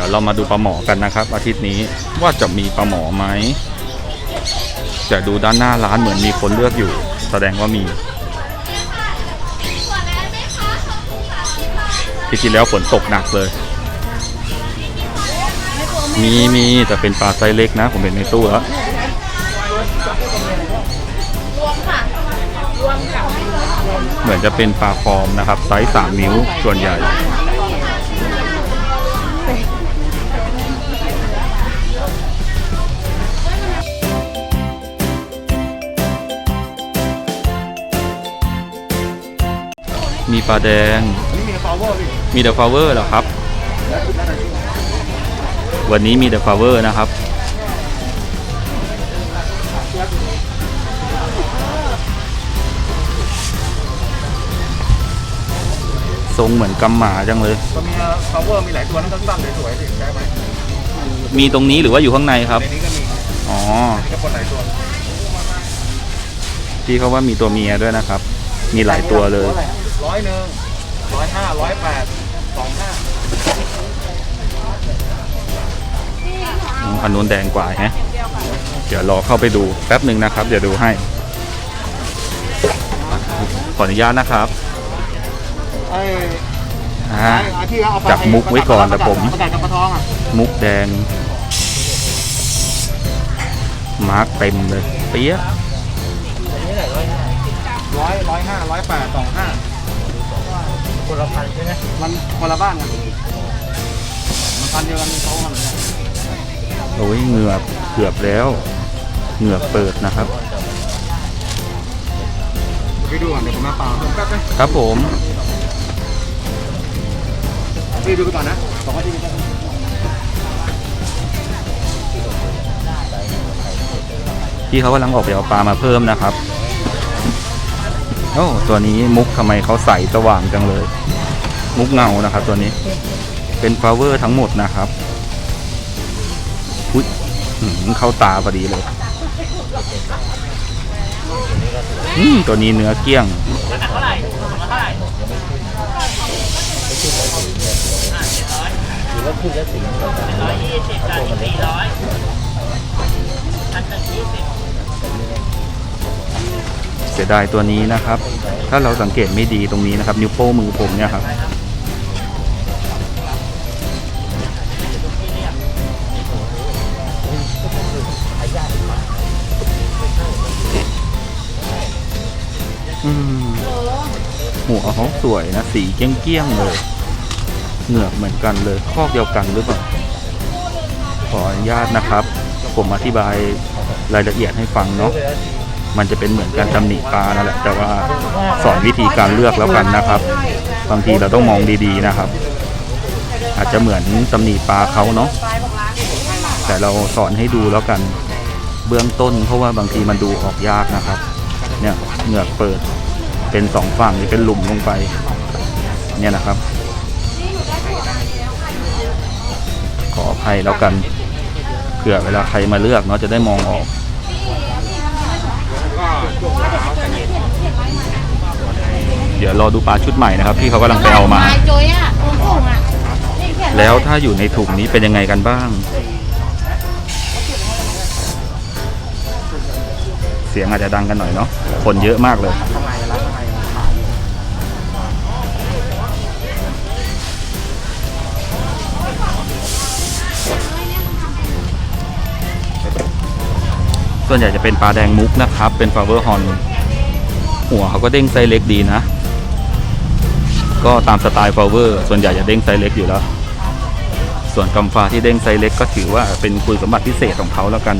ดี๋ยวเรามาดูปลาหมอกันนะครับ อาทิตย์นี้ว่าจะมีปลาหมอไหมแต่ดูด้านหน้าร้านเหมือนมีคนเลือกอยู่ แสดงว่ามีที่จริงแล้วฝนตกหนักเลย มีมีแต่เป็นปลาไซส์เล็กนะ ผมเห็นในตู้แล้วเหมือนจะเป็นปลาฟอร์มนะครับ ไซส์3นิ้วส่วนใหญ่ มีปลาแดงอันนี้มีฟลาวเวอร์พี่มีเดอะฟลาเวอร์เหรอครับวันนี้มีเดอะฟลาเวอร์นะครับ ทรงเหมือนกำหมาจังเลย ตัวมีฟลาวเวอร์มีหลายตัวนั่นสั้นๆสวยๆสิใช่ไหมมีตรงนี้หรือว่าอยู่ข้างในครับ ในนี้ก็มีอ๋อ อันนี้ก็คนหลายตัวพี่เขาว่ามีตัวเมียด้วยนะครับ มีหลายตัวเลย ร้อยหนึ่งร้อยห้าร้อยแปดสองห้าอืมอันนู้นแดงกว่าแฮะ เดี๋ยวรอเข้าไปดูแป๊บหนึ่งนะครับ เดี๋ยวดูให้ ขออนุญาตนะครับ ไอ้อ่า ไอ้ที่เอาไปจับมุกไว้ก่อนนะผม ประกาศกับปลาทองอะมุกแดง มาร์กเต็มเลย เปี้ยะ ร้อยร้อยห้าร้อยแปดสองห้าคนละพันใช่ไหมมันคนละบ้านกันมันพันเดียวกันเขากันเลยโอ้ยเหงือกเกือบแล้ว เหงือกเปิดนะครับพี่ดูก่อนเดี๋ยวผมมาเปล่าผมแป๊บนึงครับผมพี่ดูไปก่อนนะสองนาทีพี่เขากำลังออกไปเอาปลามาเพิ่มนะครับ โอ้ตัวนี้มุกทำไมเขาใสสว่างจังเลย มุกเงานะครับ ตัวนี้ เป็นฟลาเวอร์ทั้งหมดนะครับอุ้ยเข้าตาพอดีเลยอืมตัวนี้เนื้อเกลี้ยงเสีียดายตัวนี้นะครับ ถ้าเราสังเกตไม่ดีตรงนี้นะครับ นิ้วโป้งมือผมเนี่ยครับ อืมหัวเขาสวยนะ สีเกี้ยงๆเลย เหงือกเหมือนกันเลย คอกเดียวกันหรือเปล่า ขออนุญาตนะครับ ผมอธิบายรายละเอียดให้ฟังเนาะ มันจะเป็นเหมือนการตำหนิปลานั่นแหละแต่ว่าสอนวิธีการเลือกแล้วกันนะครับ บางทีเราต้องมองดีๆนะครับ อาจจะเหมือนตำหนิปลาเขาเนาะแต่เราสอนให้ดูแล้วกันเบื้องต้น เพราะว่าบางทีมันดูออกยากนะครับ เนี่ยเหงือกเปิดเป็นสองฝั่งนี่เป็นหลุมลงไป เนี่ยนะครับ ขออภัยแล้วกันเผื่อเวลาใครมาเลือกเนาะจะได้มองออก เดี๋ยวรอดูปลาชุดใหม่นะครับที่เขากำลังไปเอามา โจยอะตัวสูงอะนี่เขียนแล้วถ้าอยู่ในถุงนี้เป็นยังไงกันบ้าง เสียงอาจจะดังกันหน่อยเนาะคนเยอะมากเลย ส่วนใหญ่จะเป็นปลาแดงมุกนะครับ เป็นฟลาเวอร์ฮอน หัวเขาก็เด้งไซส์เล็กดีนะ ก็ตามสไตล์ฟลาเวอร์ส่วนใหญ่จะเด้งไซส์เล็กอยู่แล้ว ส่วนกำฟ้าที่เด้งไซส์เล็กก็ถือว่าเป็นคุณสมบัติพิเศษของเขาแล้วกัน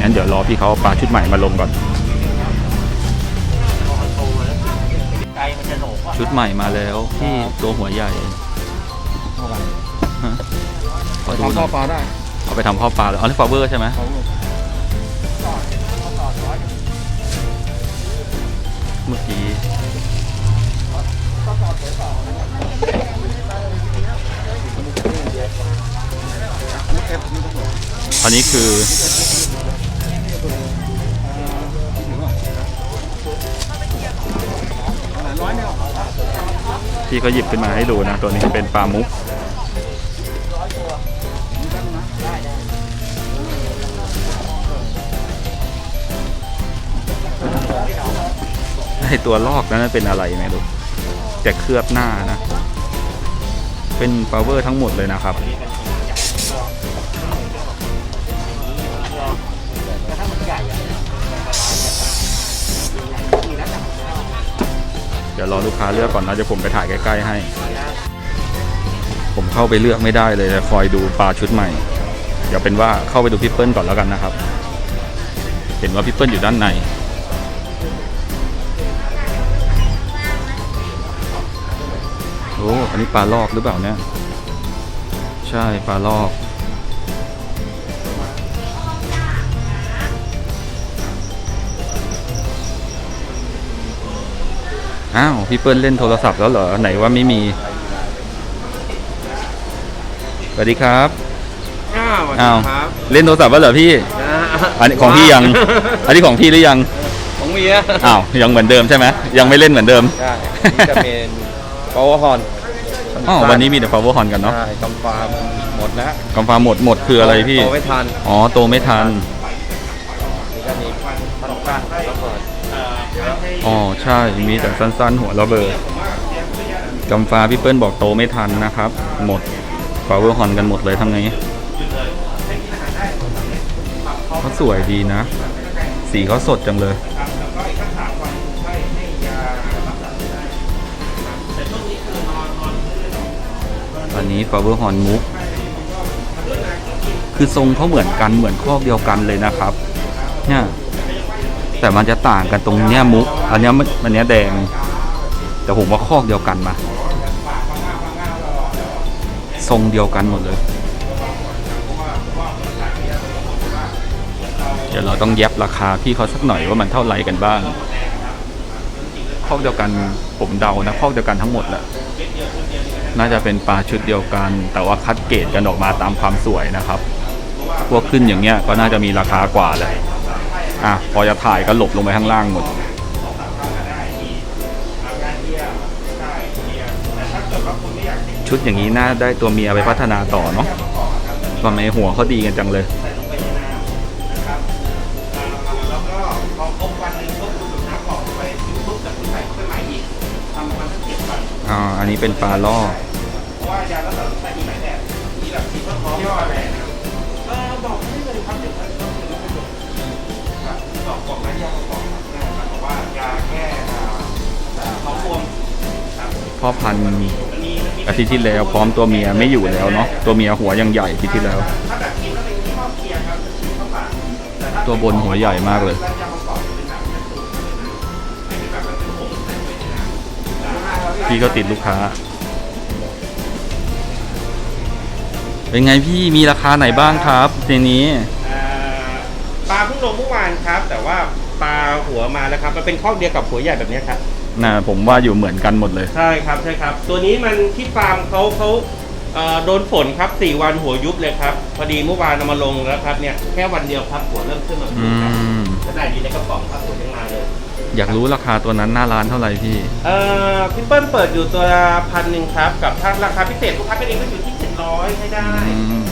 งั้นเดี๋ยวรอพี่เขาเอาปลาชุดใหม่มาลงก่อน ชุดใหม่มาแล้วที่ตัวหัวใหญ่ฮะขอดูทำหข้น่ออยปลาได้เอาไปทำข้าวปลาเลยอ๋อนี่ฟลาเวอร์ใช่ไหม อันนี้คือ พี่ก็หยิบขึ้นมาให้ดูนะ ตัวนี้เป็นปลามุก ไอตัวลอกนั้นเป็นอะไรไม่รู้แต่เคลือบหน้านะ เป็นปาวเวอร์ทั้งหมดเลยนะครับ ยวรอลูกค้าเลือกก่อนนะเดี๋ยวผมไปถ่ายใกล้ ๆ ให้ ผมเข้าไปเลือกไม่ได้เลยแต่คอยดูปลาชุดใหม่ เดี๋ยวเป็นว่าเข้าไปดูพี่เปิ้ลก่อนแล้วกันนะครับ เห็นว่าพี่เปิ้ลอยู่ด้านในโอ้อันนี้ปลาลอกหรือเปล่าเนี่ย ใช่ปลาลอก อ้าว พี่เปิ้ลเล่นโทรศัพท์แล้วเหรอ ไหนว่าไม่มี สวัสดีครับ อ้าวสวัสดีอ้าว ครับเล่นโทรศัพท์แล้วเหรอพี่นะอันนี้ของพี่ยัง อันนี้ของพี่หรือยัง ของเมียอ้าว ยังเหมือนเดิมใช่ไหมยังไม่เล่นเหมือนเดิมใช่นี่จะเป็น power horn อ๋อวันนี้มีแต่ power horn กันเนาะใช่กำฟาร์มหมดแล้วกำฟ้าหมดหมดคืออะไรพี่ โตไม่ทันอ๋อโตไม่ทัน นี่ก็มีพันกันระเบิด อ๋อใช่ มีแต่สั้นๆ หัวระเบิดกำฟ้าพี่เปิ้ลบอกโตไม่ทันนะครับ หมด power horn กันหมดเลยทำไงเขาสวยดีนะ สีเขาสดจังเลยอันนี้ power horn มุกคือทรงเขาเหมือนกันเหมือนคอกเดียวกันเลยนะครับ เนี่ย แต่มันจะต่างกันตรงเนี้ยมุกอันเนี้ยมันอันเนี้ยแดง แต่ผมว่าคอกเดียวกันมา ทรงเดียวกันหมดเลย เดี๋ยวเราต้องแยบราคาพี่เขาสักหน่อยว่ามันเท่าไหร่กันบ้างคอกเดียวกันผมเดานะคอกเดียวกันทั้งหมดแหละน่าจะเป็นปลาชุดเดียวกัน แต่ว่าคัดเกรดกันออกมาตามความสวยนะครับ พวกขึ้นอย่างเงี้ยก็น่าจะมีราคากว่าแหละ อะพอจะถ่ายก็หลบลงไปข้างล่างหมดชุดอย่างนี้น่าได้ตัวเมียไปพัฒนาต่อเนาะทำไมหัวเขาดีกันจังเลย อ่า อันนี้เป็นปลาล่อพ่อ พ่อพันธุ์อาทิตย์ที่แล้วพร้อมตัวเมียไม่อยู่แล้วเนาะตัวเมียหัวยังใหญ่อาทิตย์ที่แล้วตัวบนหัวใหญ่มากเลยพี่ก็ติดลูกค้า เป็นไงพี่มีราคาไหนบ้างครับในนี้ ปลาเพิ่งลงเมื่อวานครับ แต่ว่าปลาหัวมาแล้วครับมันเป็นข้อเดียวกับหัวใหญ่แบบเนี้ยครับน่ะผมว่าอยู่เหมือนกันหมดเลย ใช่ครับใช่ครับ ตัวนี้มันที่ฟาร์มเขาเขาเอ่อโดนฝนครับสี่วันหัวยุบเลยครับพอดีเมื่อวานเอามาลงแล้วครับเนี่ยแค่วันเดียวครับหัวเริ่มขึ้นมาอืครับมขนาดอยู่ในกระป๋องครับหัวยังมาเลย อยากรู้ราคาตัวนั้นหน้าร้านเท่าไหร่พี่ เอ่อพี่เปิ้ลเปิดอยู่ตัวพันหนึ่งครับ กับถ้าราคาพิเศษลูกค้ากันเองก็อยู่ที่เจ็ดร้อยให้ได้อืม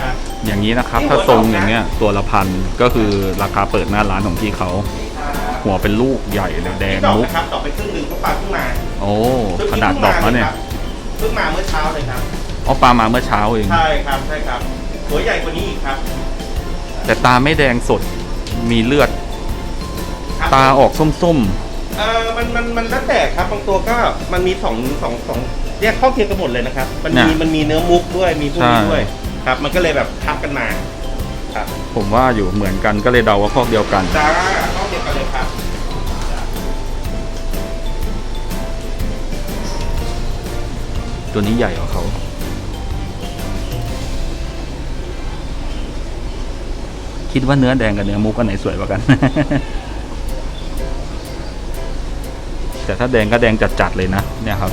ครับ อย่างนี้นะครับนี่ถ้าหัวทรงดอกนะอย่างเงี้ยตัวละพันก็คือราคาเปิดหน้าร้านของพี่เขา หัวเป็นลูกใหญ่เลยแดงดอกมุกนะครับดอกไปครึ่งหนึ่งเพราะปลาเพิ่งมาโอ้ขนาดดอกแล้วเนี่ยเพิ่งมาเมื่อเช้าเลยครับเอาปลามาเมื่อเช้าเองใช่ครับใช่ครับหัวใหญ่กว่านี้อีกครับ แต่ตาไม่แดงสดมีเลือดครับตาออกส้มเออมันมันมันแล้วแต่ครับบางตัวก็มันมีสองสองสองเรียกข้อเคียงกันหมดเลยนะครับ มันมีมันมีเนื้อมุกด้วยมีพวกนี้ด้วย ครับ มันก็เลยแบบทับกันมาครับๆผมว่าอยู่เหมือนกันก็เลยเดาว่าคอกเดียวกัน จ้าข้อเดียวกันเลยครับ ตัวนี้ใหญ่กว่าเขา คิดว่าเนื้อแดงกับเนื้อมุกอันไหนสวยกว่ากัน แต่ถ้าแดงก็แดงจัดๆเลยนะ เนี่ยครับ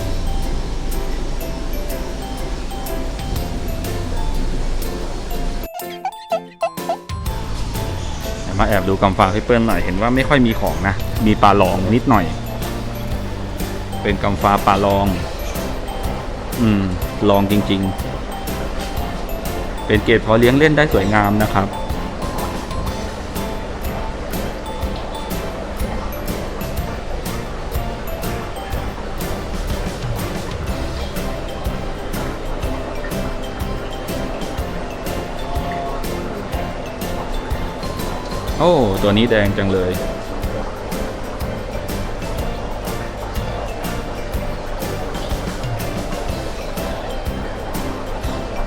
มาแอบดูกำฟาพี่เปิ้ลหน่อยเห็นว่าไม่ค่อยมีของนะ มีปลาลองนิดหน่อย เป็นกำฟ้าปลาลอง อืม ลองจริง ๆ เป็นเกตพอเลี้ยงเล่นได้สวยงามนะครับ อ้ตัวนี้แดงจังเลย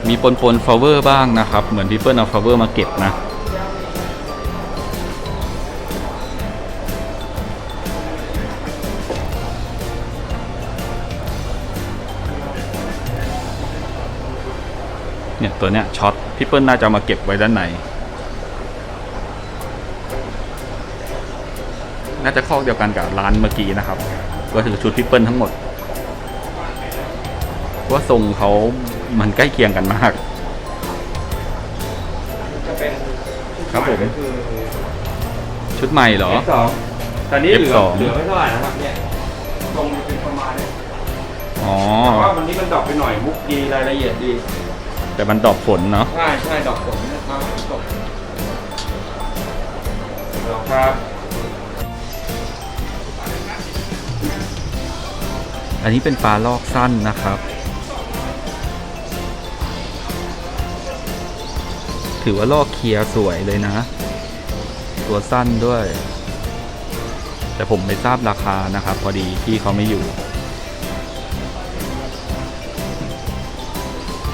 มีปนปนฟลาเวอร์บ้างนะครับ เหมือนพี่เปิ้ลเอาฟลาเวอร์มาเก็บนะเนี่ยตัวเนี้ยช็อตพี่เปิ้ลน่าจะมาเก็บไว้ด้านใน น่าจะคอกเดียวกันกับร้านเมื่อกี้นะครับ ก็คือชุดพี่เปิ้ลทั้งหมดว่าทรงเขามันใกล้เคียงกันมาก จะเป็นครับผมก็คือชุดใหม่เหรอ F2 ตอนนี้เหลือ F2 เหลือไม่เท่าไหร่นะครับเนี่ยตรงมันเป็นประมาณเนี้ยอ๋อ แต่ว่าวันนี้มันดรอปไปหน่อยมุกดีรายละเอียดดีแต่มันตอบฝนเนาะ ใช่ใช่ดอกฝนนะครับตกดอกครับ อันนี้เป็นปลาลอกสั้นนะครับ ถือว่าลอกเคลียร์สวยเลยนะ ตัวสั้นด้วย แต่ผมไม่ทราบราคานะครับ พอดีพี่เขาไม่อยู่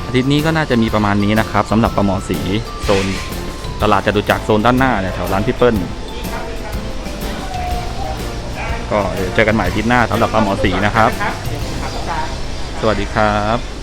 อาทิตย์นี้ก็น่าจะมีประมาณนี้นะครับสำหรับปลาหมอสีโซนตลาดจตุจักรโซนด้านหน้าเนี่ยแถวร้านพี่เปิ้ล ก็เดี๋ยวเจอกันใหม่อาทิตย์หน้าสำหรับปลาหมอสีนะครับ สวัสดีครับ